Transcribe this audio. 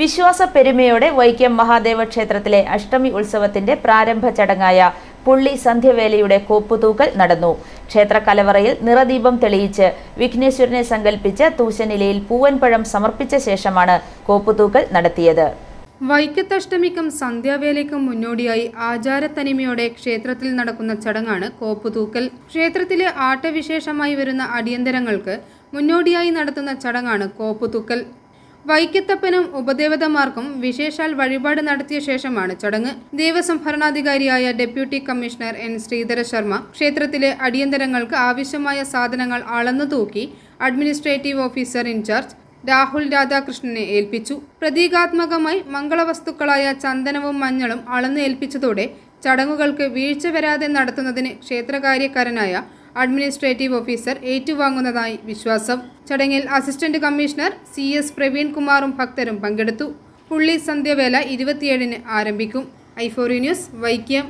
വിശ്വാസ പെരുമയോടെ വൈക്കം മഹാദേവ ക്ഷേത്രത്തിലെ അഷ്ടമി ഉത്സവത്തിന്റെ പ്രാരംഭ ചടങ്ങായ പുള്ളി സന്ധ്യവേലയുടെ കോപ്പുതൂക്കൽ നടന്നു. ക്ഷേത്ര കലവറയിൽ നിറദീപം തെളിയിച്ച് വിഘ്നേശ്വരനെ സങ്കല്പിച്ച് തൂശനിലയിൽ പൂവൻപഴം സമർപ്പിച്ച ശേഷമാണ് കോപ്പുതൂക്കൽ നടത്തിയത്. വൈക്കത്തഷ്ടമിക്കും സന്ധ്യാവേലയ്ക്കും മുന്നോടിയായി ആചാരത്തനിമയോടെ ക്ഷേത്രത്തിൽ നടക്കുന്ന ചടങ്ങാണ് കോപ്പുതൂക്കൽ. ക്ഷേത്രത്തിലെ ആട്ടവിശേഷമായി വരുന്ന അടിയന്തരങ്ങൾക്ക് മുന്നോടിയായി നടത്തുന്ന ചടങ്ങാണ് കോപ്പുതൂക്കൽ. വൈക്കത്തപ്പനും ഉപദേവതമാർക്കും വിശേഷാൽ വഴിപാട് നടത്തിയ ശേഷമാണ് ചടങ്ങ്. ദേവസ്വം ഭരണാധികാരിയായ deputy commissioner N. Sreedhara Sharma ക്ഷേത്രത്തിലെ അടിയന്തരങ്ങൾക്ക് ആവശ്യമായ സാധനങ്ങൾ അളന്നു തൂക്കി administrative officer in charge Rahul രാധാകൃഷ്ണനെ ഏൽപ്പിച്ചു. പ്രതീകാത്മകമായി മംഗളവസ്തുക്കളായ ചന്ദനവും മഞ്ഞളും അളന്നേൽപ്പിച്ചതോടെ ചടങ്ങുകൾക്ക് വീഴ്ച വരാതെ നടത്തുന്നതിന് ക്ഷേത്രകാര്യക്കാരനായ അഡ്മിനിസ്ട്രേറ്റീവ് ഓഫീസർ ഏറ്റുവാങ്ങുന്നതായി വിശ്വാസം. ചടങ്ങിൽ assistant commissioner C S Praveen കുമാറും ഭക്തരും പങ്കെടുത്തു. പുള്ളി സന്ധ്യവേല ഇരുപത്തിയേഴിന് ആരംഭിക്കും. ഐഫോറി ന്യൂസ് വൈക്കം.